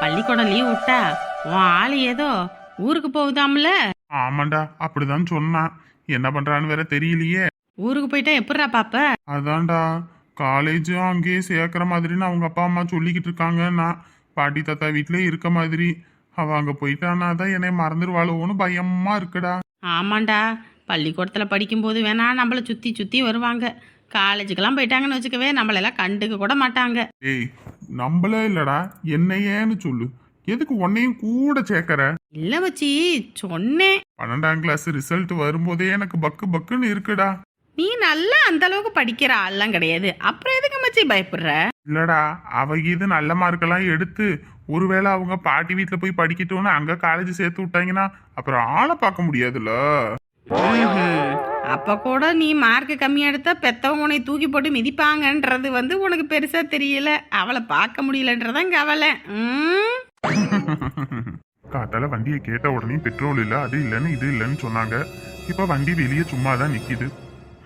பள்ளிக்கூடம் லீவ் விட்டா உன் ஆளு ஏதோ ஊருக்கு போகுதாம்ல? ஆமாண்டா அப்படிதான் சொன்னான். என்ன பண்றான்னு வேற தெரியலையே. ஊருக்கு போயிட்டா எப்படிடா பாப்ப? அதான்டா காலேஜும் அங்கேயே சேர்க்குற மாதிரின்னு அவங்க அப்பா அம்மா சொல்லிக்கிட்டு இருக்காங்க நான் பாட்டி தாத்தா வீட்டிலே இருக்க மாதிரி. அவ அங்க போயிட்டானா தான் என்னை மறந்துடுவாளோன்னு பயமா இருக்குடா. ஆமாண்டா பள்ளிக்கூடத்தில் படிக்கும்போது வேணா நம்மளை சுற்றி சுற்றி வருவாங்க. காலேஜுக்கெல்லாம் போயிட்டாங்கன்னு வச்சுக்கவே நம்மளெல்லாம் கண்டுக்க கூட மாட்டாங்க. ஏய் நம்மளே இல்லடா என்னையேன்னு சொல்லு. எதுக்கு உன்னையும் கூட சேர்க்கற? இல்லை வச்சி சொன்னேன். பன்னெண்டாம் கிளாஸ் ரிசல்ட் வரும்போதே எனக்கு பக்கு பக்குன்னு இருக்குடா. நீ நல்லா அந்த அளவுக்கு படிக்கிற ஆள்லாம் கிடையாது. அப்புறம் எதுக்கு மச்சி பயப்படுற? இல்லடா அவ இது நல்ல மார்க்கெல்லாம் எடுத்து ஒருவேளை அவங்க பாட்டி வீட்டில் போய் படிக்கட்டும்னு அங்க காலேஜ் சேர்த்து விட்டாங்கன்னா அப்புறம் ஆளை பார்க்க முடியாதுல்ல. அப்போ கூட நீ மார்க்கு கம்மியாக எடுத்தால் பெத்தவங்க உன்னை தூக்கி போட்டு மிதிப்பாங்கன்றது வந்து உனக்கு பெருசாக தெரியல. அவளை பார்க்க முடியலன்றதான் கவலை காத்தால வண்டியை கேட்ட உடனே பெட்ரோல் இல்லை அது இல்லைன்னு இது இல்லைன்னு சொன்னாங்க. இப்போ வண்டி வெளியே சும்மா தான் நிற்கிது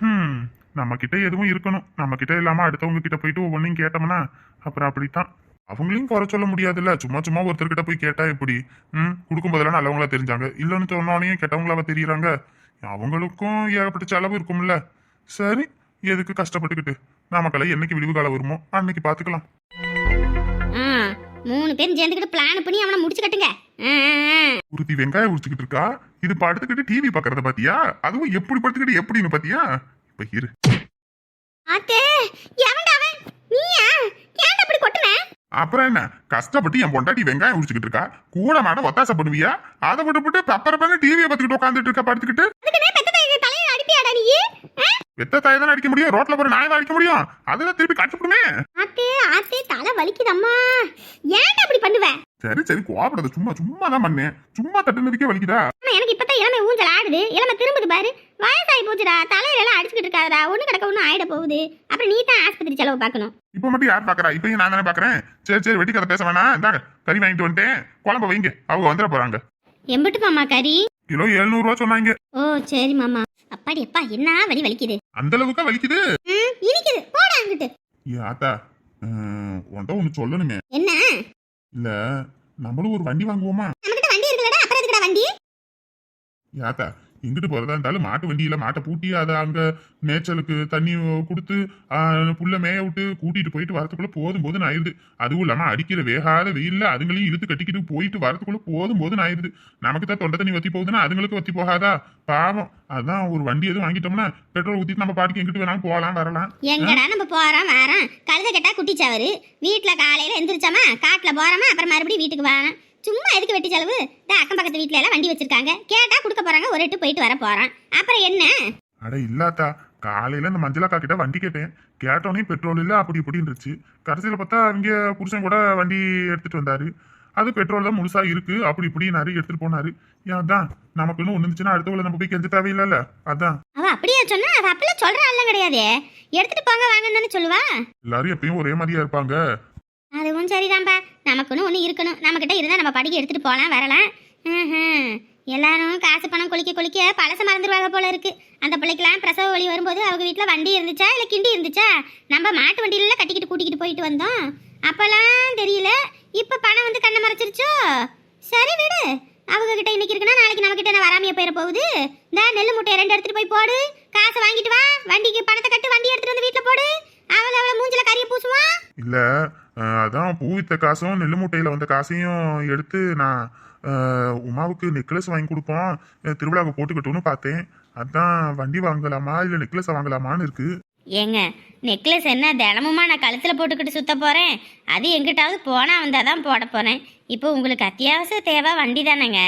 ஹம் நம்ம கிட்ட எதுவும் இருக்கணும். நம்ம கிட்ட இல்லாமல் அடுத்தவங்க கிட்ட போயிட்டு ஒவ்வொன்றையும் கேட்டோம்னா அப்புறம் அப்படித்தான். அவங்களையும் குறை சொல்ல முடியாதுல்ல. சும்மா சும்மா ஒருத்தர்கிட்ட போய் கேட்டா எப்படி? ம் கொடுக்கும் போதெல்லாம் நல்லவங்களா தெரிஞ்சாங்க. இல்லைன்னு சொன்னோடனே கெட்டவங்களாவா தெரியுறாங்க. அவங்களுக்கும் ஏகப்பட்ட செலவு இருக்கும்ல. சரி எதுக்கு கஷ்டப்பட்டுக்கிட்டு? நமக்கெல்லாம் என்னைக்கு விடிவு காலம் வருமோ அன்னைக்கு பாத்துக்கலாம். ஆ மூணு பேரும் சேர்ந்துக்கிட்டு பிளான் பண்ணி அவனை முடிச்சு கட்டுங்க. ஒருத்தி வெங்காயம் உரிச்சுக்கிட்டு இருக்கா? இது படுத்துக்கிட்டு டிவி பாக்குறத பாத்தியா? அதுவும் எப்படி படுத்துக்கிட்டு எப்படின்னு பாத்தியா? இப்ப இரு. அத்தே எவன்டா அவன்? நீயா? ஏன்டா இப்படி கொட்டுன? அப்புறம் என்ன? கஷ்டப்பட்டு என் பொண்டாட்டி வெங்காயம் உரிச்சுக்கிட்டு இருக்கா? கூட மாட ஒத்தாசை பண்ணுவியா? அதை விட்டு விட்டு பப்பர டிவியை பார்த்துக்கிட்டு உட்காந்துட்டு இருக்க படுத்துக்கிட்டு? பெத்த தாய் தான் அடிக்க முடியும்? ரோட்ல போற நாயை அடிக்க முடியும். அதெல்லாம் திருப்பி கஷ்டப்படுமே அத்தே அத்தே தலை வலிக்குதம்மா. ஏன்டா இப்படி பண்ணுவ? சரி சரி கோபப்படாத சும்மா சும்மா தான் பண்ணேன். சும்மா தட்டுனதுக்கே வலிக்குதா? எனக்கு இப்பதான் இளமை ஊஞ்சல் ஆடுது. இளமை திரும்புது பாரு. வயசாகி போச்சுடா. தலையில எல்லாம் அடிச்சுக்கிட்டு இருக்காதடா. ஒண்ணு கிடக்க ஒண்ணு ஆயிட போகுது. அப்புறம் நீ தான் ஆஸ்பத்திரி செலவு பார்க்கணும். இப்ப மட்டும் யார் பாக்குறா? இப்பயும் நான் தானே பாக்குறேன். சரி சரி வெட்டி கதை பேச வேணாம். இந்தாங்க கறி வாங்கிட்டு வந்துட்டேன். குழம்பு வைங்க. அவங்க வந்துட போறாங்க. எம்பிட்டு மாமா கறி? கிலோ எழுநூறு ரூபா சொன்னாங்க. ஓ சரி மாமா. அப்பாடி அப்பா என்ன வலி வலிக்குது? அந்த அளவுக்கு வலிக்குது? இனிக்குது. போடா அங்கிட்டு அஹ், உன்கிட்ட ஒண்ணு சொல்லணுமே. என்ன? இல்ல நம்மளும் ஒரு வண்டி வாங்குவோமா? நம்மகிட்ட வண்டி இருக்குல்லடா. அப்புறம் எதுக்குடா வண்டி? யாத்தா எங்கிட்டு போறதா இருந்தாலும் மாட்டு வண்டியில மாட்டை பூட்டி அதை அங்க மேய்ச்சலுக்கு தண்ணி கொடுத்து புல்ல மேய விட்டு கூட்டிட்டு போயிட்டு வரதுக்குள்ள போதும் போதும் ஆயிருது. அதுவும் இல்லாம அடிக்கிற வேகாத வெயில்ல அதுங்களையும் இழுத்து கட்டிக்கிட்டு போயிட்டு வரதுக்குள்ள போதும் போதும் ஆயிருது. நமக்கு தான் தொண்டை தண்ணி வத்தி போகுதுன்னா அதுங்களுக்கு வத்தி போகாதா? பாவம். அதான் ஒரு வண்டி எதுவும் வாங்கிட்டோம்னா பெட்ரோல் ஊத்திட்டு நம்ம பாட்டுக்கு எங்கிட்டு வேணாலும் போகலாம் வரலாம். எங்கடா நம்ம போறோம் வரோம்? கழுத கெட்டா குட்டிச்சவரு. வீட்டுல காலையில எந்திரிச்சோமா? காட்டுல போறோமா? அப்புறம் மறுபடியும் வீட்டுக்கு வரோம். சும்மா எதுக்கு வெட்டி செலவு? இந்த அக்கம் பக்கத்து வீட்ல எல்லாம் வண்டி வச்சிருக்காங்க. கேட்டா கொடுக்க போறாங்க ஒரு எட்டு போயிட்டு வர போறோம் அப்புறம் என்ன? அட இல்லாத்தா. காலையில இந்த மஞ்சளாக்கா கிட்ட வண்டி கேட்டேன். கேட்டோன்னே பெட்ரோல் இல்ல அப்படி இப்படி இருந்துச்சு. கடைசியில பார்த்தா அவங்க புருஷன் கூட வண்டி எடுத்துட்டு வந்தாரு. அது பெட்ரோல் தான் முழுசா இருக்கு அப்படி இப்படி நிறைய எடுத்துட்டு போனாரு. ஏன் தான் நமக்கு இன்னும் ஒண்ணு இருந்துச்சுன்னா அடுத்தவளை நம்ம போய் கெஞ்ச தேவையில்லைல்ல. அதான். அவ அப்படியே சொன்னா அவ அப்பெல்லாம் சொல்ற ஆள்லாம் கிடையாதே. எடுத்துட்டு போங்க வாங்கன்னு சொல்லுவா? எல்லாரும் எப்பயும் ஒரே மாதிரியா இருப்பாங்க. அதுவும் சரிதான்பா. நமக்குன்னு ஒன்று இருக்கணும். நம்மக்கிட்ட இருந்தால் நம்ம படிக்க எடுத்துகிட்டு போகலாம் வரலாம். எல்லாரும் காசு பணம் குளிக்க குளிக்க பழச மறந்துடுவாங்க போல இருக்கு. அந்த பிள்ளைக்கெல்லாம் பிரசவ வழி வரும்போது அவங்க வீட்டில் வண்டி இருந்துச்சா இல்லை கிண்டி இருந்துச்சா? நம்ம மாட்டு வண்டியில கட்டிக்கிட்டு கூட்டிக்கிட்டு போயிட்டு வந்தோம். அப்போல்லாம் தெரியல இப்போ பணம் வந்து கண்ணை மறைச்சிருச்சோ? சரி விடு. அவங்க கிட்ட இன்னைக்கு இருக்குன்னா நாளைக்கு நம்ம கிட்ட என்ன வராமையே போயிட போகுது? இந்த நெல் முட்டையை ரெண்டு எடுத்துட்டு போய் போடு. காசை வாங்கிட்டு வா. வண்டிக்கு பணத்தை கட்டு வண்டி எடுத்துட்டு வந்து வீட்டில் போடு. அவளை அவளை மூஞ்சில இல்ல அதான் பூ வித்த காசும் நெல் மூட்டையில வந்த காசையும் எடுத்து நான் உமாவுக்கு நெக்லஸ் வாங்கி கொடுப்போம். திருவிழாவுக்கு போட்டுக்கிட்டோன்னு பார்த்தேன். அதான் வண்டி வாங்கலாமா இல்ல நெக்லஸ் வாங்கலாமான்னு இருக்கு. ஏங்க நெக்லஸ் என்ன தினமுமா நான் கழுத்தில் போட்டுக்கிட்டு சுத்த போகிறேன் அது எங்கிட்டாவது போனால் வந்தால் தான் போட போகிறேன் இப்போ உங்களுக்கு அத்தியாவசிய தேவை வண்டி தானேங்க.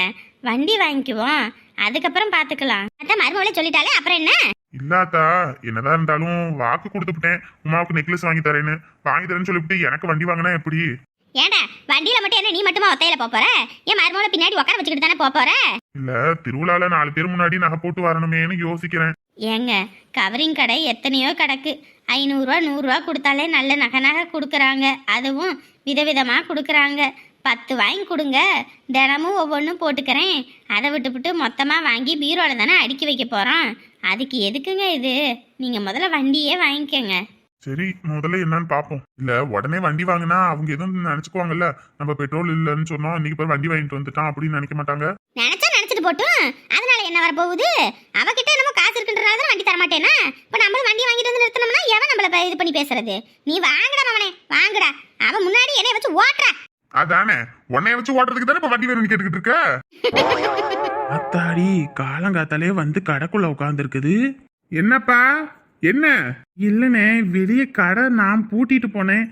வண்டி வாங்கிக்குவோம். அதுக்கப்புறம் பார்த்துக்கலாம் அதான் மருமகளே சொல்லிட்டாலே அப்புறம் என்ன? இல்லாத்தா என்னதான் இருந்தாலும் வாக்கு கொடுத்துட்டேன் உமாவுக்கு நெக்லஸ் வாங்கி தரேன்னு. வாங்கி தரேன்னு சொல்லிவிட்டு எனக்கு வண்டி வாங்கினா எப்படி? ஏண்டா வண்டியில் மட்டும் என்ன நீ மட்டுமா ஒத்தையில போக போற? என் மருமகளை பின்னாடி உட்கார வச்சுக்கிட்டு தானே போக போற? இல்ல திருவிழால நாலு பேர் முன்னாடி நகை போட்டு வரணுமேன்னு யோசிக்கிறேன். ஏங்க கவரிங் கடை எத்தனையோ கிடக்கு. ஐநூறுரூவா நூறுரூவா கொடுத்தாலே நல்ல நகை நகை கொடுக்குறாங்க. அதுவும் விதவிதமாக கொடுக்குறாங்க. பத்து வாங்கி கொடுங்க. தினமும் ஒவ்வொன்றும் போட்டுக்கிறேன். அதை விட்டுவிட்டு மொத்தமாக வாங்கி பீரோவில் தானே அடுக்கி வைக்க போகிறோம் அதுக்கு எதுக்குங்க இது? நீங்கள் முதல்ல வண்டியே வாங்கிக்கோங்க. சரி முதல்ல என்னன்னு பாப்போம். இல்ல உடனே வண்டி வாங்கினா அவங்க எதுவும் நினைச்சுக்குவாங்கல்ல? நம்ம பெட்ரோல் இல்லைன்னு சொன்னோம் இன்னைக்கு போய் வண்டி வாங்கிட்டு வந்துட்டான் அப்படின்னு நினைக்க மாட்டாங்க. நினைச்சா நினைச்சிட்டு போட்டும். அதனால என்ன வரப்போகுது? அவகிட்ட நம்ம காசு இருக்குன்றனால தான் வண்டி தரமாட்டேனா இப்போ நம்ம வண்டி வாங்கிட்டு வந்து நிறுத்தணும்னா எவன் நம்மள இது பண்ணி பேசுறது? நீ வாங்கடா மவனே வாங்கடா. அவன் முன்னாடி என்னைய வச்சு ஓட்டுற. அதானே? உன்னைய வச்சு ஓட்டுறதுக்கு தானே இப்ப வண்டி வேணும்னு கேட்டுக்கிட்டு இருக்க? அத்தாடி காலங்காத்தாலே வந்து கடைக்குள்ள உட்காந்துருக்குது என்னப்பா? என்ன? இல்லைண்ணே வெளியே கடை நான் பூட்டிட்டு போனேன்.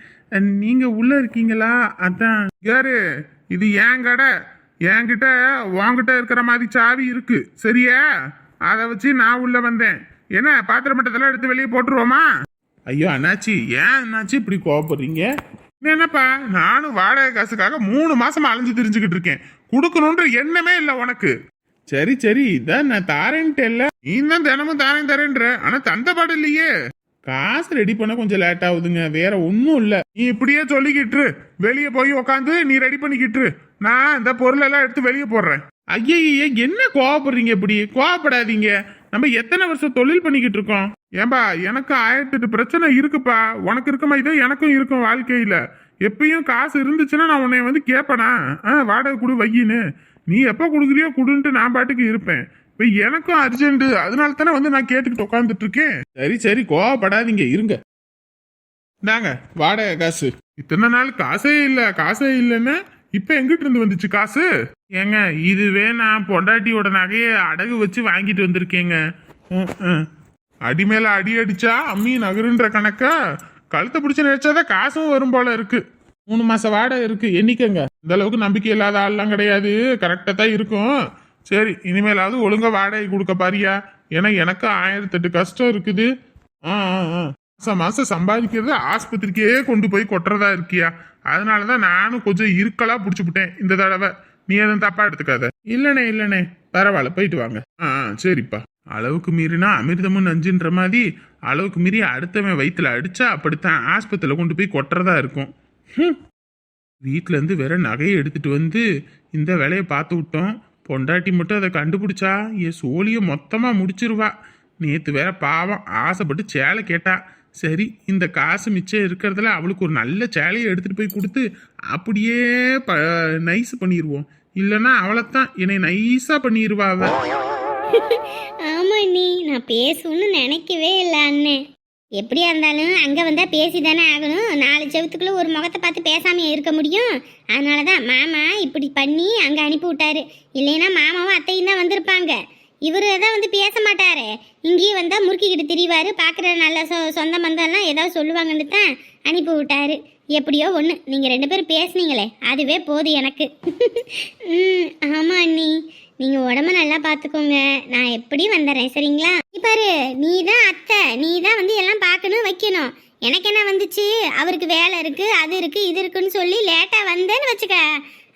நீங்க உள்ள இருக்கீங்களா? அதான். யாரு? இது என் கடை. என்கிட்ட உன்கிட்ட இருக்கிற மாதிரி சாவி இருக்கு. சரியா? அதை வச்சு நான் உள்ள வந்தேன். என்ன பாத்திர மட்டத்தெல்லாம் எடுத்து வெளியே போட்டுருவோமா? ஐயோ அண்ணாச்சி ஏன் அண்ணாச்சி இப்படி கோவப்படுறீங்க? என்னப்பா? நானும் வாடகை காசுக்காக மூணு மாசமா அலைஞ்சு திரிஞ்சுக்கிட்டு இருக்கேன். கொடுக்கணுன்ற எண்ணமே இல்லை உனக்கு. சரி சரி இதான் நான் தாரேன்ட்டு நீ தான் தினமும் தாரேன் தரேன்ற. ஆனா தந்த பாடு இல்லையே. காசு ரெடி பண்ண கொஞ்சம் லேட் ஆகுதுங்க. வேற ஒன்றும் இல்லை. நீ இப்படியே சொல்லிக்கிட்டு வெளியே போய் உக்காந்து நீ ரெடி பண்ணிக்கிட்டு நான் இந்த பொருள் எல்லாம் எடுத்து வெளியே போடுறேன். ஐயய்ய என்ன கோவப்படுறீங்க இப்படி? கோவப்படாதீங்க. நம்ம எத்தனை வருஷம் தொழில் பண்ணிக்கிட்டு இருக்கோம்? ஏன்பா எனக்கு ஆயிரத்தி எட்டு பிரச்சனை இருக்குப்பா. உனக்கு இருக்க மாதிரி எனக்கும் இருக்கும் வாழ்க்கையில். எப்பயும் காசு இருந்துச்சுன்னா நான் உன்னை வந்து கேட்பேனா ஆ வாடகை கொடு வையின்னு. நீ எப்போ கொடுக்குறியோ கொடுன்ட்டு நான் பாட்டுக்கு இருப்பேன். இப்போ எனக்கும் அர்ஜென்ட் அதனால தானே வந்து நான் கேட்டுக்கிட்டு உட்காந்துட்டு இருக்கேன். சரி சரி கோவப்படாதீங்க. இருங்க. இந்தாங்க வாடகை காசு. இத்தனை நாள் காசே இல்லை. காசே இல்லைன்னா இப்போ எங்கிட்டு இருந்து வந்துச்சு காசு? ஏங்க இதுவே நான் பொண்டாட்டியோட நகையை அடகு வச்சு வாங்கிட்டு வந்திருக்கேங்க. ம், அடி மேல அடி அடிச்சா அம்மி நகருன்ற கணக்கா? கழுத்தை பிடிச்சி நினைச்சாதான் காசும் வரும் போல இருக்கு. மூணு மாச வாடகை இருக்கு எண்ணிக்கங்க இந்த அளவுக்கு நம்பிக்கை இல்லாத ஆள்லாம் கிடையாது. கரெக்டாக தான் இருக்கும். சரி இனிமேலாவது ஒழுங்கா வாடகை கொடுக்க பாரியா? ஏன்னா எனக்கு ஆயிரத்தெட்டு கஷ்டம் இருக்குது. ஆ ஆ ஆ. மாசம் மாசம் சம்பாதிக்கிறது ஆஸ்பத்திரிக்கே கொண்டு போய் கொட்டுறதா இருக்கியா? அதனால தான் நானும் கொஞ்சம் இருக்கலா பிடிச்சிப்புட்டேன் இந்த தடவை. நீ எதுவும் தப்பா எடுத்துக்காத. இல்லனே இல்லனே. பரவாயில்ல போயிட்டு வாங்க. ஆ சரிப்பா. அளவுக்கு மீறினா அமிர்தமும் நஞ்சுன்ற மாதிரி அளவுக்கு மீறி அடுத்தவன் வயிற்றுல அடிச்சா அப்படித்தான் ஆஸ்பத்திரியில் கொண்டு போய் கொட்டுறதா இருக்கும். வீட்டிலேருந்து வேற நகையை எடுத்துட்டு வந்து இந்த வேலையை பார்த்து விட்டோம். பொண்டாட்டி மட்டும் அதை கண்டுபிடிச்சா என் சோழியை மொத்தமாக முடிச்சிருவா. நேற்று வேற பாவம் ஆசைப்பட்டு சேலை கேட்டா. சரி இந்த காசு மிச்சம் இருக்கிறதுல அவளுக்கு ஒரு நல்ல சேலையை எடுத்துகிட்டு போய் கொடுத்து அப்படியே ப நைஸ் பண்ணிடுவோம் இல்லனா அவளைத்தான் என்னை நைஸா பண்ணிடுவா அவ. ஆமா நீ நான் பேசணும்னு நினைக்கவே இல்லை அண்ணன் எப்படியா இருந்தாலும் அங்கே வந்தால் பேசி தானே ஆகணும். நாலு செவத்துக்குள்ள ஒரு முகத்தை பார்த்து பேசாம இருக்க முடியும். அதனால தான் மாமா இப்படி பண்ணி அங்கே அனுப்பி விட்டாரு இல்லைன்னா மாமாவும் அத்தையும் தான் வந்திருப்பாங்க. இவர் தான் வந்து பேச மாட்டாரு. இங்கேயும் வந்தால் முறுக்கிக்கிட்டு திரிவார். பார்க்குற நல்ல சொ சொந்த பந்தம்லாம் ஏதாவது சொல்லுவாங்கன்னு தான் அனுப்பி விட்டாரு எப்படியோ ஒன்று நீங்கள் ரெண்டு பேரும் பேசுனீங்களே அதுவே போதும் எனக்கு. ம் ஆமாம் அண்ணி. நீங்கள் உடம்ப நல்லா பார்த்துக்கோங்க நான் எப்படி வந்துடுறேன் சரிங்களா? பாரு நீ தான் அத்தை. நீ தான் வந்து எல்லாம் பார்க்கணும் வைக்கணும். எனக்கு என்ன வந்துச்சு? அவருக்கு வேலை இருக்குது அது இருக்குது இது இருக்குன்னு சொல்லி லேட்டாக வந்தேன்னு வச்சுக்க.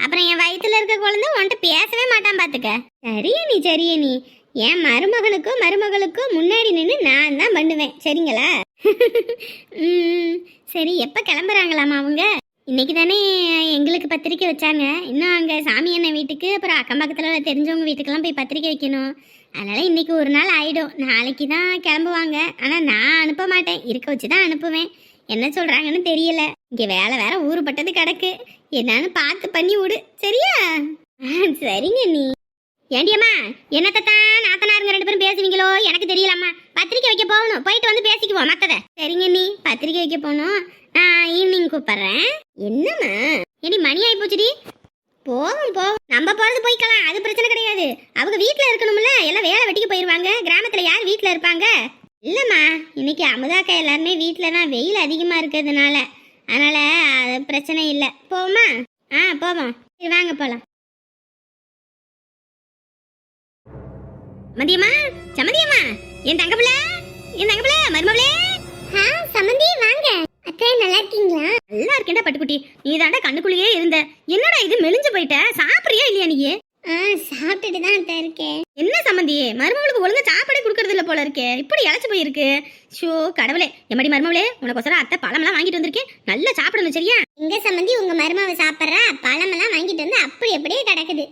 அப்புறம் என் வயித்துல இருக்க குழந்தை உன்கிட்ட பேசவே மாட்டான் பார்த்துக்க சரியா நீ சரியா நீ என் மருமகனுக்கும் மருமகளுக்கும் முன்னாடி நின்று நான் தான் பண்ணுவேன் சரிங்களா? சரி எப்போ கிளம்புறாங்களாமா அவங்க? இன்னைக்கு தானே எங்களுக்கு பத்திரிக்கை வச்சாங்க. இன்னும் அங்கே சாமி அண்ணன் வீட்டுக்கு அப்புறம் அக்கம் பக்கத்தில் தெரிஞ்சவங்க வீட்டுக்கெல்லாம் போய் பத்திரிக்கை வைக்கணும். அதனால் இன்னைக்கு ஒரு நாள் ஆகிடும் நாளைக்கு தான் கிளம்புவாங்க. ஆனால் நான் அனுப்ப மாட்டேன். இருக்க வச்சு தான் அனுப்புவேன். என்ன சொல்கிறாங்கன்னு தெரியல. இங்கே வேலை வேற ஊறுபட்டது கிடக்கு. என்னன்னு பார்த்து பண்ணி விடு. சரியா? ஆ, சரிங்க நீ. ஏண்டியம்மா என்னத்தை தான் நாத்தனாருங்க ரெண்டு பேரும் பேசுவீங்களோ எனக்கு தெரியலம்மா. பத்திரிக்கை வைக்க போகணும். போயிட்டு வந்து பேசிக்குவோம் மத்தத. சரிங்க நீ பத்திரிக்கை வைக்க போகணும். நான் ஈவினிங் கூப்பிடுறேன். என்னம்மா? ஏடி மணி ஆகி போச்சுடி. போவோம் போவோம். நம்ம போறது போய்க்கலாம். அது பிரச்சனை கிடையாது. அவங்க வீட்டில் இருக்கணும்ல. எல்லாம் வேலை வெட்டிக்கு போயிருவாங்க. கிராமத்தில் யார் வீட்டில் இருப்பாங்க? இல்லைம்மா. இன்னைக்கு அமுதாக்கா எல்லாருமே வீட்டில் தான் வெயில் அதிகமாக இருக்கிறதுனால. அதனால் அது பிரச்சனை இல்லை. போவோமா? ஆ போவோம். சரி வாங்க போகலாம் மதியம்மா சமதியம்மா என் தங்க பிள்ளை என் தங்க பிள்ளை மருமகளே சமந்தி வாங்க. அத்தை நல்லா இருக்கீங்களா? நல்லா இருக்கேன்டா பட்டுக்குட்டி. நீ தாண்டா கண்ணுக்குள்ளேயே இருந்த. என்னடா இது மெலிஞ்சு போயிட்ட? சாப்பிடுறியா இல்லையா நீ சாப்பிட்டுட்டு தான் அத்தை இருக்கேன். என்ன சம்மந்தி மருமகளுக்கு ஒழுங்கா சாப்பாடே கொடுக்கறது இல்ல போல இருக்கே. இப்படி இழைச்சு போயிருக்கு. ஷோ கடவுளே. எம்மடி மருமகளே உனக்கு அத்தை பழமெல்லாம் வாங்கிட்டு வந்திருக்கேன் நல்லா சாப்பிடணும் சரியா? இங்க சம்பந்தி உங்க மருமாவை சாப்பிட்றா? பழமெல்லாம் வாங்கிட்டு வந்து அப்படி அப்படியே கிடக்குது.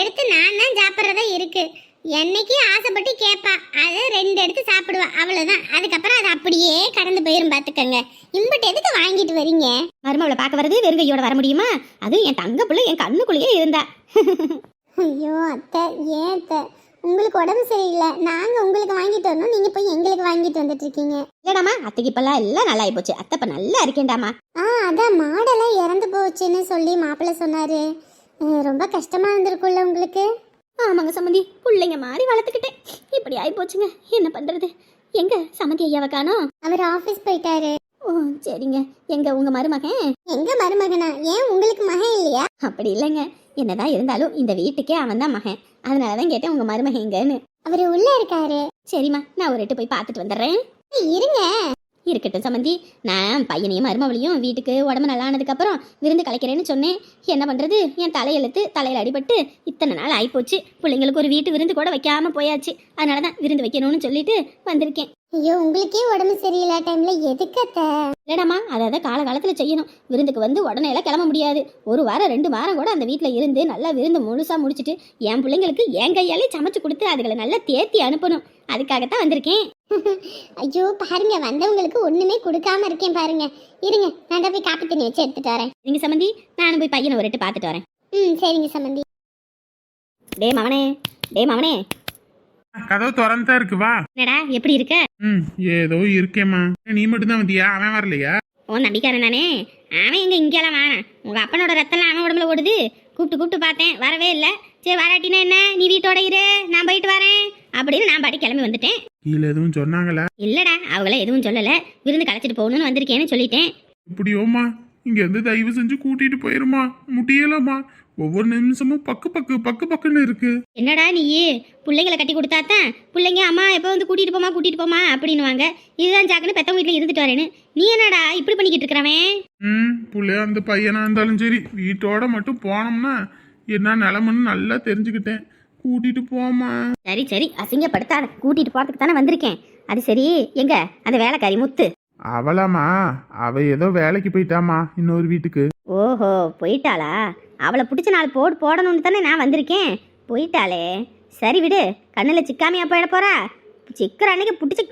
எடுத்து நான் தான் சாப்பிட்றதா இருக்கு. என்னைக்கு ஆசைப்பட்டு கேட்பா அதை ரெண்டு எடுத்து சாப்பிடுவா. அவ்வளவுதான். அதுக்கப்புறம் அது அப்படியே கடந்து போயிரும் பாத்துக்கங்க. இம்பட்டு எதுக்கு வாங்கிட்டு வரீங்க? மருமவளை பார்க்க வரது வெறுங்கையோட வர முடியுமா? அதுவும் என் தங்க பிள்ளை என் கண்ணுக்குள்ளேயே இருந்தா. ஐயோ அத்தை ஏன் அத்தை? உங்களுக்கு உடம்பு சரியில்லை. நாங்க உங்களுக்கு வாங்கிட்டு வரணும். நீங்க போய் எங்களுக்கு வாங்கிட்டு வந்துட்டு இருக்கீங்க. இல்லடாமா அத்தைக்கு இப்பெல்லாம் எல்லாம் நல்லா போச்சு. அத்தை இப்ப நல்லா இருக்கேன்டாமா. ஆ அதான் மாடெல்லாம் இறந்து போச்சுன்னு சொல்லி மாப்பிள்ளை சொன்னாரு. ரொம்ப கஷ்டமா இருந்திருக்கும்ல உங்களுக்கு? ஆமாங்க சம்மந்தி பிள்ளைங்க மாதிரி வளர்த்துக்கிட்டேன். இப்படி ஆகி போச்சுங்க என்ன பண்றது? எங்க சம்மந்தி ஐயாவை காணோம்? அவர் ஆபீஸ் போயிட்டாரு. ஓ சரிங்க. எங்க உங்க மருமகன்? எங்க மருமகனா? ஏன் உங்களுக்கு மகன் இல்லையா? அப்படி இல்லைங்க. என்னதான் இருந்தாலும் இந்த வீட்டுக்கே அவன் தான் மகன். அதனாலதான் கேட்டேன் உங்க மருமகன் எங்கன்னு. அவர் உள்ள இருக்காரு. சரிம்மா நான் ஒரு எட்டு போய் பார்த்துட்டு வந்துடுறேன். இருங்க. இருக்கட்டும் சம்மந்தி நான் பையனையும் மருமவளையும் வீட்டுக்கு உடம்பு நல்லா ஆனதுக்கப்புறம் விருந்து கலைக்கிறேன்னு சொன்னேன். என்ன பண்ணுறது என் தலையெழுத்து தலையில் அடிபட்டு இத்தனை நாள் ஆகிப்போச்சு பிள்ளைங்களுக்கு ஒரு வீட்டு விருந்து கூட வைக்காம போயாச்சு. அதனால தான் விருந்து வைக்கணும்னு சொல்லிட்டு வந்திருக்கேன். ஐயோ உங்களுக்கே உடம்பு சரியில்லை டைம்ல எதுக்கத்த இல்லடாமா அதை அதை காலகாலத்தில் செய்யணும். விருந்துக்கு வந்து உடனே எல்லாம் கிளம்ப முடியாது. ஒரு வாரம் ரெண்டு வாரம் கூட அந்த வீட்டில் இருந்து நல்லா விருந்து முழுசாக முடிச்சிட்டு என் பிள்ளைங்களுக்கு என் கையாலே சமைச்சு கொடுத்து அதுகளை நல்லா தேத்தி அனுப்பணும். அதுக்காகத்தான் வந்திருக்கேன். ஐயோ பாருங்க வந்தவங்களுக்கு ஒண்ணுமே கொடுக்காம இருக்கேன் பாருங்க. இருங்க நான் தான் போய் காப்பி தண்ணி வச்சு எடுத்துட்டு வரேன். நீங்க சம்மந்தி நானும் போய் பையனை ஒரு எட்டு பார்த்துட்டு வரேன். ம் சரிங்க சம்மந்தி டே மவனே டே மவனே. கதவு திறந்துதான் இருக்கு வா. என்னடா எப்படி இருக்க? ம் ஏதோ இருக்கேம்மா. நீ மட்டும்தான் வந்தியா? அவன் வரலையா? உன் நம்பிக்காரன் தானே. அவன் எங்க இங்கெல்லாம் வாரான். உங்க அப்பனோட ரத்தம்லாம் அவன் உடம்புல ஓடுது. கூப்பிட்டு கூப்பிட்டு பார்த்தேன். வரவே இல்லை. சரி வராட்டினா என்ன? நீ வீட்டோட இரு. நான் போயிட்டு வரேன். அப்படின்னு நான் பாட்டி கிளம்பி வந்துட்டேன். கீழே எதுவும் சொன்னாங்களா? இல்லடா அவங்கள எதுவும் சொல்லல. விருந்து களைச்சிட்டு போகணும்னு வந்திருக்கேன்னு சொல்லிட்டேன். இப்படியோம்மா. இங்க இருந்து தயவு செஞ்சு கூட்டிட்டு போயிருமா? முடியலம்மா. ஒவ்வொரு நிமிஷமும் பக்கு பக்கு பக்கு பக்குன்னு இருக்கு. என்னடா நீ? பிள்ளைங்களை கட்டி கொடுத்தாத்தான். பிள்ளைங்க அம்மா எப்போ வந்து கூட்டிட்டு போமா கூட்டிட்டு போமா அப்படின்னுவாங்க. இதுதான் ஜாக்குன்னு பெத்தவங்க வீட்டில் இருந்துட்டு வரேன்னு. நீ என்னடா இப்படி பண்ணிக்கிட்டு இருக்கிறவன்? ம் புள்ளைய அந்த பையனா இருந்தாலும் சரி வீட்டோட மட்டும் போனோம்னா என்ன நிலமன்னு நல்லா தெரிஞ்சுக்கிட்டேன். கூட்டிட்டு போமா சரி சரி. அசிங்கப்படுத்தாத. கூட்டிட்டு போறதுக்கு தானே வந்திருக்கேன். அது சரி. எங்க? அந்த வேலைக்காரி முத்து. அவளாமா அவ ஏதோ வேலைக்கு போயிட்டாமா இன்னொரு வீட்டுக்கு. ஓஹோ போயிட்டாளா? அவளை பிடிச்ச நாள் போடு போடணும்னு தானே நான் வந்திருக்கேன். போயிட்டாளே. சரி விடு. கண்ணில் சிக்காமையா போயிட போறா? சிக்கிற அன்னைக்கு பிடிச்ச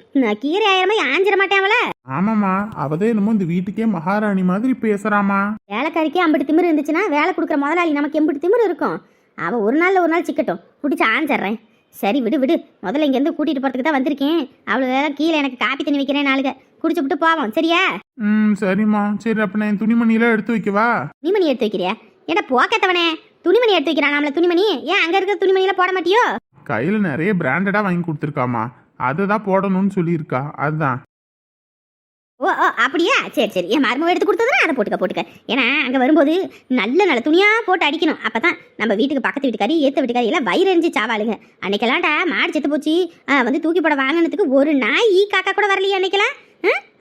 கீரை ஆயிரம் மாதிரி ஆஞ்சிட அவளை. ஆமாம்மா அவதே என்னமோ இந்த வீட்டுக்கே மகாராணி மாதிரி பேசுறாமா வேலைக்காரிக்கே அம்பிட்டு திமிரு இருந்துச்சுன்னா வேலை கொடுக்குற முதலாளி நமக்கு எம்பிட்டு திமிரு இருக்கும். அவள் ஒரு நாளில் ஒரு நாள் சிக்கட்டும். பிடிச்சி ஆஞ்சிட்றேன் சரி விடு விடு. முதல்ல இங்கேருந்து கூட்டிகிட்டு போகிறதுக்கு தான் வந்திருக்கேன். அவளை வேலை கீழே எனக்கு காப்பி தண்ணி வைக்கிறேன் நாளுக குடிச்சு விட்டு போவோம். சரியா? ம் சரிம்மா. சரி அப்ப நான் துணிமணியெல்லாம் எடுத்து வைக்கவா? துணிமணி எடுத்து வைக்கிறியா? ஏடா போக்கத்தவனே? துணிமணி எடுத்து வைக்கிறான் நம்மள துணிமணி? ஏன் அங்கே இருக்கிற துணிமணியெல்லாம் போட மாட்டியோ? கையில் நிறைய பிராண்டடா வாங்கி கொடுத்துருக்காமா அதை தான் போடணும்னு சொல்லியிருக்கா. அதுதான். ஓ ஓ அப்படியா? சரி சரி. என் மருமக எடுத்து கொடுத்ததுனா அதை போட்டுக்க போட்டுக்க. ஏன்னா அங்கே வரும்போது நல்ல நல்ல துணியாக போட்டு அடிக்கணும். அப்போ தான் நம்ம வீட்டுக்கு பக்கத்து வீட்டுக்காரி ஏற்ற வீட்டுக்காரி எல்லாம் வயிறு எரிஞ்சு சாவாளுங்க. அன்னைக்கெல்லாம்டா மாடு செத்து போச்சு. ஆ, வந்து தூக்கி போட வாங்கினதுக்கு ஒரு நாய் ஈ காக்கா கூட வரலையே அன்னைக்கெல்லாம்.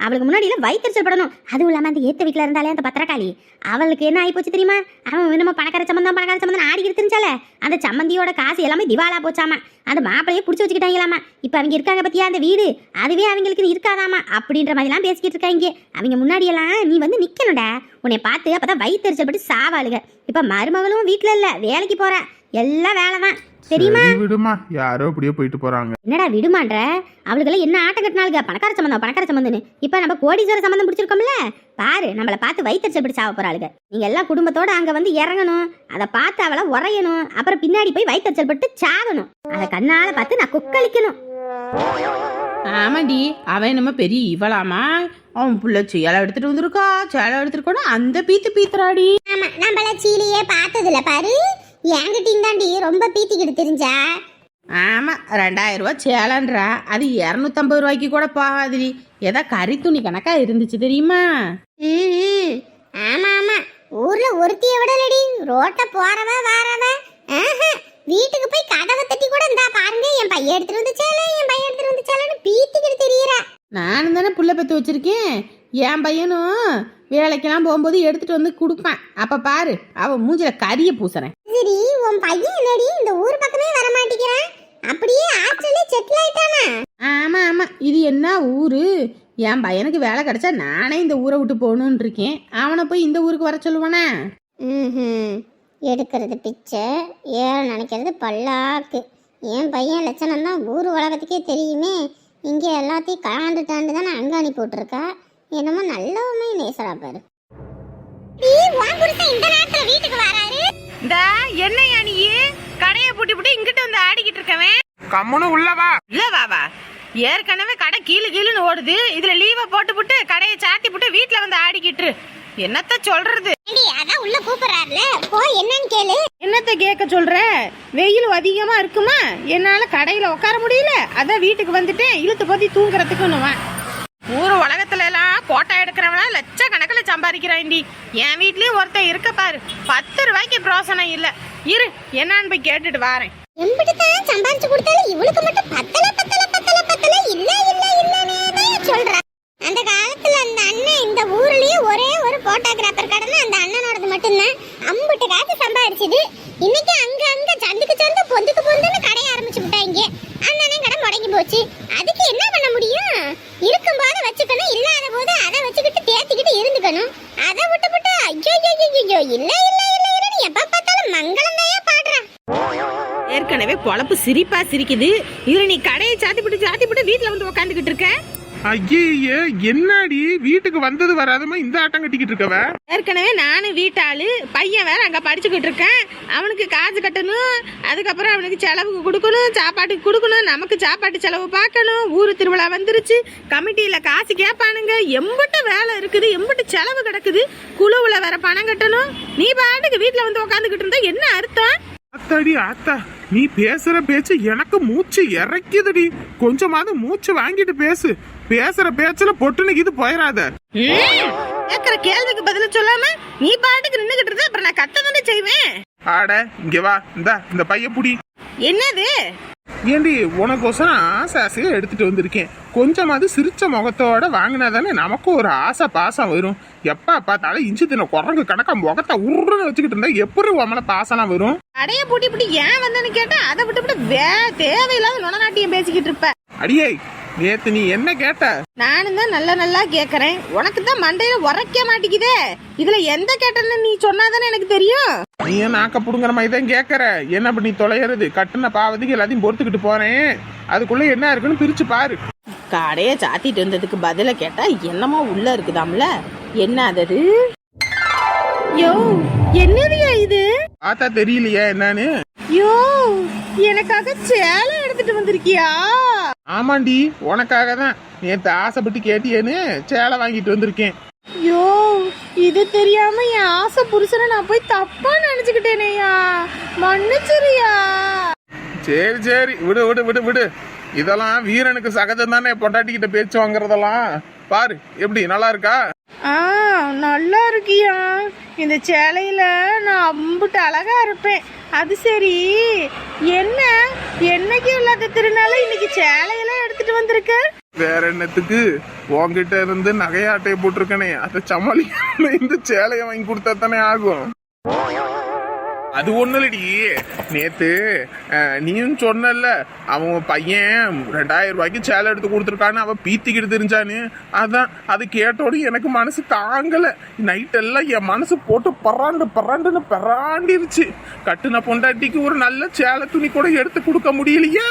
அவளுக்கு முன்னாடி எல்லாம் வயிற்றுச்சல் படணும். அதுவும் இல்லாமல் அந்த ஏத்த வீட்டில் இருந்தாலே அந்த பத்திரக்காளி. அவளுக்கு என்ன ஆகி போச்சு தெரியுமா? அவன் என்னமோ பணக்கார சம்பந்தம் பணக்கார சம்பந்தம் ஆடி இருந்துச்சால அந்த சம்மந்தியோட காசு எல்லாமே திவாலா போச்சாமா. அந்த மாப்பிளையே பிடிச்சி வச்சுக்கிட்டாங்களாமா. இப்போ அவங்க இருக்காங்க பத்தியா அந்த வீடு? அதுவே அவங்களுக்கு இருக்காதாமா? அப்படின்ற மாதிரிலாம் பேசிக்கிட்டு இருக்காங்க. அவங்க முன்னாடியெல்லாம் நீ வந்து நிற்கணும்டா உன்னை பார்த்து அப்பதான் வயிற்றுச்சல் பட்டு சாவாளுங்க இப்போ மருமகளும் வீட்டில் இல்லை. வேலைக்கு போகிற எல்லாம் வேலை தான் தெரியுமா விடுமா. யாரோ அப்படியே போயிட்டு போறாங்க. என்னடா விடுமான்ற? அவளுக்கெல்லாம் என்ன ஆட்டம் கட்டினாளுங்க? பணக்கார சம்பந்தம் பணக்கார சம்பந்தம்னு. இப்போ நம்ம கோடீஸ்வர சம்பந்தம் பிடிச்சிருக்கோம்ல? பாரு நம்மளை பார்த்து வயிற்றுச்சல் பட்டு சாவ போறாளுங்க. நீங்க எல்லாம் குடும்பத்தோட அங்க வந்து இறங்கணும். அதை பார்த்து அவளை உறையணும். அப்புறம் பின்னாடி போய் வயிற்றுச்சல் பட்டு சாவணும் அதை கண்ணால பார்த்து நான் கொக்களிக்கணும். ஆமாடி அவன் என்னமோ பெரிய இவளாமா? அவன் புள்ள சேலை எடுத்துட்டு வந்திருக்கா. சேலை எடுத்துருக்கோன்னா அந்த பீத்து பீத்துறாடி. ஆமா நம்மள சீலியே பார்த்ததுல பாரு. என்கிட்டயும் தாண்டி ரொம்ப பீத்திக்கிட்டு தெரிஞ்சா? ஆமா ரெண்டாயிரம் ரூபாய் சேலன்றா. அது இரநூத்தம்பது ரூபாய்க்கு கூட போகாதுடி. ஏதோ கறி துணி கணக்கா இருந்துச்சு தெரியுமா? ம் ஆமா ஆமா. ஊர்ல ஒருத்திய விடலடி. ரோட்ட போறவ வாரவ. வீட்டுக்கு போய் கதவை தட்டி கூட இந்தா பாருங்க. என் பையன் எடுத்துட்டு வந்து சேலை என் பையன் எடுத்துட்டு வந்து சேலைன்னு பீத்திக்கிட்டு தெரியறா. நானும் தானே புள்ள பெற்று வச்சிருக்கேன். என் பையனும் வேலைக்கெல்லாம் போகும்போது எடுத்துட்டு வந்து கொடுப்பான். அப்ப பாரு அவன் மூஞ்சில கரிய பூசுறேன். சரி உன் பையன் என்னடி இந்த ஊர் பக்கமே வர மாட்டேங்கிறான்? அப்படியே ஆஸ்திரேலியா செட்டில் ஆயிட்டானா? ஆமா ஆமா. இது என்ன ஊரு? என் பையனுக்கு வேலை கிடைச்சா நானே இந்த ஊரை விட்டு போகணும்னு இருக்கேன். அவனை போய் இந்த ஊருக்கு வர சொல்லுவானே? ம் எடுக்கிறது பிச்சை ஏற நினைக்கிறது பல்லாக்கு. என் பையன் லட்சணம் தான் ஊர் உலகத்துக்கே தெரியுமே. இங்கே எல்லாத்தையும் கலாண்டுட்டாண்டு தானே அங்கே அனுப்பி விட்டுருக்கா என்னமோ நல்லவமே நேசரா பாரு. இந்த நேரத்துல வீட்டுக்கு வராரு? இந்த என்னையா நீ? கடையை பூட்டி பூட்டி இங்கிட்ட வந்து ஆடிக்கிட்டு இருக்கவன். கம்முன்னு உள்ளவா இல்ல வாவா ஏற்கனவே கடை கீழு கீழுன்னு ஓடுது. இதுல லீவை போட்டு புட்டு கடையை சாத்தி புட்டு வீட்ல வந்து ஆடிக்கிட்டு. என்னத்த சொல்றது? அதான் உள்ள கூப்பிடுறாருல. போ என்னன்னு கேளு. என்னத்த கேட்க சொல்ற? வெயில் அதிகமா இருக்குமா? என்னால கடையில உட்கார முடியல. அதான் வீட்டுக்கு வந்துட்டேன். இழுத்து போத்தி தூங்குறதுக்குன்னுவான். ஊர் உலகத்துல எல்லாம் போட்டோ எடுக்கிறவனா லட்சக்கணக்கில் சம்பாதிக்கிறாண்டி என் வீட்லயும் ஒருத்தன் இருக்க பாரு. பத்து ரூபாய்க்கு பிரோசனம் இல்ல. இரு என்னன்னு போய் கேட்டுட்டு வாரேன். எம்பிட்டு தான் சம்பாரிச்சு கொடுத்தாலும் இவளுக்கு மட்டும் பத்தல பத்தல பத்தல பத்தல. இல்ல இல்ல இல்லனே தான் சொல்றா. அந்த காலத்துல அந்த அண்ணன் இந்த ஊர்லயே ஒரே ஒரு போட்டோகிராஃபர் கடைன்னு அந்த அண்ணனோடது மட்டும்தான். அம்பிட்டு காசு சம்பாரிச்சது. இன்னைக்கு அங்க அங்க சந்துக்கு சந்து பொந்துக்கு பொந்துன்னு கடைய ஆரம்பிச்சு விட்டாங்க. அண்ணனே கடை முடங்கி போச்சு. அதுக்கு என்ன பண்ண முடியும்? வச்சுக்கணும் இல்லாத போது அதை வச்சுக்கிட்டு தேத்திக்கிட்டு இருந்துக்கணும். அதை விட்டு விட்டு ஐயோ ஐயோ ஐயோ இல்ல இல்ல இல்ல இல்லன்னு எப்ப பார்த்தாலும் மங்களம் தான் பாடுறான் ஏற்கனவே பொழப்பு சிரிப்பா சிரிக்குது. இதுல நீ கடையை சாத்தி விட்டு சாத்தி விட்டு வீட்டுல வந்து உட்காந்துக்கிட்டு இருக்க. ஐயே என்னடி? வீட்டுக்கு வந்தது வராதமா இந்த ஆட்டம் கட்டிக்கிட்டு இருக்கவ? ஏற்கனவே நானும் வீட்டாளு பையன் வேற அங்க படிச்சுக்கிட்டு இருக்கேன். அவனுக்கு காசு கட்டணும் அதுக்கப்புறம் அவனுக்கு செலவுக்கு கொடுக்கணும் சாப்பாட்டுக்கு கொடுக்கணும் நமக்கு சாப்பாட்டு செலவு பார்க்கணும். ஊரு திருவிழா வந்துருச்சு. கமிட்டியில காசு கேட்பானுங்க. எம்பிட்டு வேலை இருக்குது எம்பிட்டு செலவு கிடக்குது. குழுவுல வேற பணம் கட்டணும். நீ பாட்டுக்கு வீட்டுல வந்து உட்காந்துக்கிட்டு இருந்தா என்ன அர்த்தம்? அத்தாடி ஆத்தா. நீ பேசுற பேச்சு எனக்கு மூச்சு இறக்கிதுடி. கொஞ்சமாவது மூச்சு வாங்கிட்டு பேசு. பேசுற பேச்சுல பொட்டுனுக்கு இது போயிடாத கேக்குற கேள்விக்கு பதில சொல்லாம நீ பாட்டுக்கு நின்னுகிட்டு இருந்தா அப்புறம் நான் கத்த தானே செய்வேன்? ஆட இங்க வா இந்தா இந்த பைய புடி. என்னது? ஏண்டி உனக்கோசரம் ஆசை ஆசையா எடுத்துட்டு வந்திருக்கேன். கொஞ்சமாவது சிரிச்ச முகத்தோட வாங்கினா தானே நமக்கும் ஒரு ஆசை பாசம் வரும். எப்ப பார்த்தாலும் இஞ்சி தின குரங்கு கணக்கா முகத்தை உருன்னு வச்சுக்கிட்டு இருந்தா எப்படி உமல பாசனம் வரும்? கடைய பூட்டி பூட்டி ஏன் வந்தேன்னு கேட்டா அதை விட்டு விட்டு வே தேவையில்லாத நுணநாட்டியம் பேசிக்கிட்டு இருப்ப. அடியே நேத்து நீ என்ன கேட்ட? நானும் தான் நல்லா நல்லா கேக்குறேன். உனக்கு தான் மண்டையில உரைக்க மாட்டேங்குதே. இதுல எந்த கேட்டன்னு நீ சொன்னாதானே எனக்கு தெரியும்? நீ ஏன் நாக்க புடுங்குற மாதிரி தான் கேட்கற என்ன பண்ணி தொலைகிறது? கட்டுன பாவத்துக்கு எல்லாத்தையும் பொறுத்துக்கிட்டு போறேன். அதுக்குள்ள என்ன இருக்குன்னு பிரிச்சு பாரு. கடைய சாத்திட்டு வந்ததுக்கு பதில கேட்டா என்னமோ உள்ள இருக்குதாம்ல? என்ன அது யோ என்னதுயா இது? பார்த்தா தெரியலையே என்னன்னு? யோ எனக்காக சேலை எடுத்துட்டு வந்திருக்கியா? ஆமாண்டி உனக்காக தான் நேத்து ஆசைப்பட்டு கேட்டியேன்னு சேலை வாங்கிட்டு வந்திருக்கேன். யோ இது தெரியாம என் ஆசை புருஷனை நான் போய் தப்பா நினைச்சுக்கிட்டேனேயா? மன்னிச்சிரியா? சரி சரி. விடு விடு விடு விடு. இதெல்லாம் வீரனுக்கு சகஜம் தானே பொண்டாட்டிக்கிட்ட பேச்சு வாங்குறதெல்லாம். பாரு எப்படி நல்லா இருக்கா? ஆ நல்லா இருக்கியா? இந்த சேலையில் நான் அம்புட்டு அழகா இருப்பேன். அது சரி. என்ன? என்னைக்கு இல்லாத திருநாள இன்னைக்கு சேலையெல்லாம் எடுத்துட்டு வந்திருக்க? வேற என்னத்துக்கு? உன்கிட்ட இருந்து நகையாட்டையை போட்டிருக்கனே. அதை சமாளிக்க இந்த சேலையை வாங்கி கொடுத்தா தானே ஆகும். அது ஒண்ணு இல்லடி. நேத்து நீயும் சொன்னல அவன் பையன் ரெண்டாயிரம் ரூபாய்க்கு சேலை எடுத்து கொடுத்துருக்கான்னு அவன் பீத்திக்கிட்டு தெரிஞ்சான்னு. அதான் அது கேட்டோடு எனக்கு மனசு தாங்கல. நைட் எல்லாம் என் மனசு போட்டு பறாண்டு பறாண்டுன்னு பறாண்டிருச்சு கட்டுன பொண்டாட்டிக்கு ஒரு நல்ல சேலை துணி கூட எடுத்து கொடுக்க முடியலையே.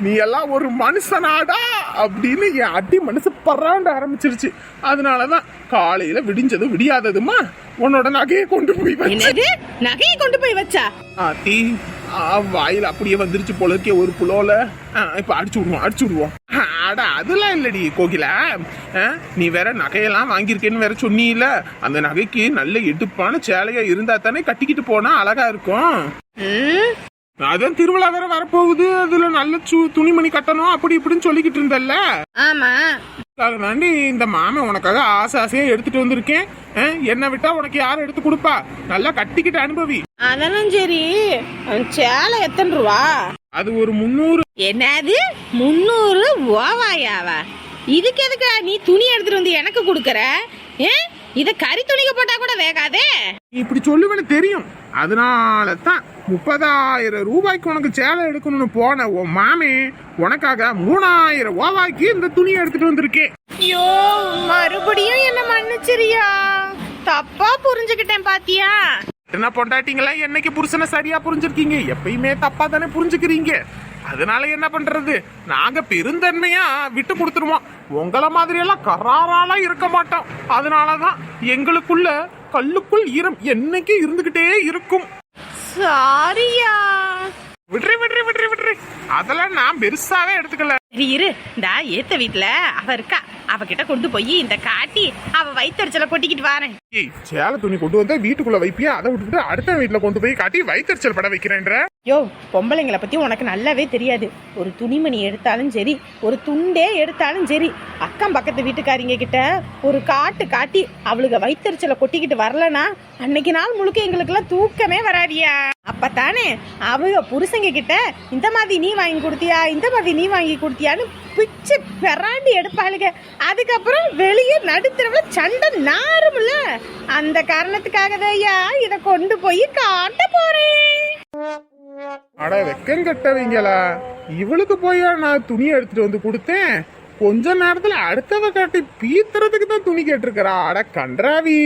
நீ எல்லாம் ஒரு மனுஷனாடா அப்படின்னு என் அடி மனசு பறாண்ட ஆரம்பிச்சிருச்சு. அதனாலதான் காலையில விடிஞ்சதும் விடியாததுமா உன்னோட நகையை கொண்டு போய். என்னது? நகையை கொண்டு போய் வச்சா? ஆத்தி ஆ, வாயில அப்படியே வந்துருச்சு போல இருக்கே ஒரு புலோல. இப்ப அடிச்சு விடுவோம் அடிச்சு விடுவோம். அட அதெல்லாம் இல்லடி கோகிலா. நீ வேற நகையெல்லாம் வாங்கியிருக்கேன்னு வேற சொன்னீல. அந்த நகைக்கு நல்ல எடுப்பான சேலையா இருந்தா தானே கட்டிக்கிட்டு போனா அழகா இருக்கும். அதான் திருவிழா வேற வரப்போகுது. அதுல நல்ல சு- துணிமணி கட்டணும் அப்படி இப்படின்னு சொல்லிக்கிட்டு இருந்தல்ல? ஆமா. அதுக்காக தாண்டி இந்த மாமன் உனக்காக ஆசை ஆசையா எடுத்துட்டு வந்திருக்கேன். என்னை விட்டா உனக்கு யார் எடுத்து கொடுப்பா? நல்லா கட்டிக்கிட்டு அனுபவி. அதெல்லாம் சரி. சேலை எத்தனை ரூபா? அது ஒரு முந்நூறு. என்னது? முந்நூறு ஓவாயாவா இதுக்கு எதுக்கு நீ துணி எடுத்துட்டு வந்து எனக்கு கொடுக்கற? இத கறி துணிக்கு போட்டா கூட வேகாதே? இப்படி சொல்லுவேன்னு தெரியும். அதனால தான் முப்பதாயிரம் ரூபாய்க்கு உனக்கு சேலை எடுக்கணும்னு போன உன் மாமே உனக்காக மூணாயிரம் ரூபாய்க்கு இந்த துணியை எடுத்துட்டு வந்திருக்கேன். ஐயோ மறுபடியும் என்ன மன்னிச்சிரியா? தப்பா புரிஞ்சுக்கிட்டேன் பாத்தியா? என்ன பொண்டாட்டிங்களா என்னைக்கு புருஷனை சரியா புரிஞ்சிருக்கீங்க? எப்பயுமே தப்பா தானே புரிஞ்சுக்கிறீங்க. அதனால என்ன பண்றது? நாங்க பெருந்தன்மையா விட்டு கொடுத்துருவோம். உங்கள மாதிரி எல்லாம் கராராலாம் இருக்க மாட்டோம். அதனாலதான் எங்களுக்குள்ள கல்லுக்குள் ஈரம் என்னைக்கும் இருந்துகிட்டே இருக்கும். சாரியா. விட்ரி விட்ரி விட்ரி விட்ரி அதெல்லாம் நான் பெருசாவே எடுத்துக்கல. சரி இரு. இந்த ஏத்த வீட்டுல அவ இருக்கா. அவகிட்ட கொண்டு போய் இந்த காட்டி அவ வயிற்றுச்சல கொட்டிக்கிட்டு வரேன். ஏய் சேலை துணி கொண்டு வந்தா வீட்டுக்குள்ள வைப்பியா? அதை விட்டுட்டு அடுத்த வீட்டுல கொண்டு போய் காட்டி வயிற்றுச்சல் பட வைக்கிறேன்ற. யோ பொம்பளைங்களை பத்தி உனக்கு நல்லாவே தெரியாது. ஒரு துணிமணி எடுத்தாலும் சரி ஒரு துண்டே எடுத்தாலும் சரி அக்கம் பக்கத்து வீட்டுக்காரிங்க கிட்ட ஒரு காட்டு காட்டி அவளுக்கு வயிற்றுச்சல கொட்டிக்கிட்டு வரலனா அன்னைக்கு நாள் முழுக்க எங்களுக்கெல்லாம் தூக்கமே வராதியா? அப்பத்தானே அவங்க புருஷங்க கிட்ட இந்த மாதிரி நீ வாங்கி கொடுத்தியா? இந்த மாதிரி நீ வாங்கி எனக்கு பிச்சு பெறாண்டி எடுப்பாளுங்க. அதுக்கப்புறம் வெளியே நடுத்தரவுல சண்டை நாரும்ல. அந்த காரணத்துக்காக ஐயா இதை கொண்டு போய் காட்ட போறேன். அட வெக்கம் கட்டவீங்களா? இவளுக்கு போய் நான் துணி எடுத்துட்டு வந்து கொடுத்தேன். கொஞ்ச நேரத்துல அடுத்தவ காட்டி பீத்துறதுக்கு தான் துணி கேட்டிருக்கிறா. அட கன்றாவி.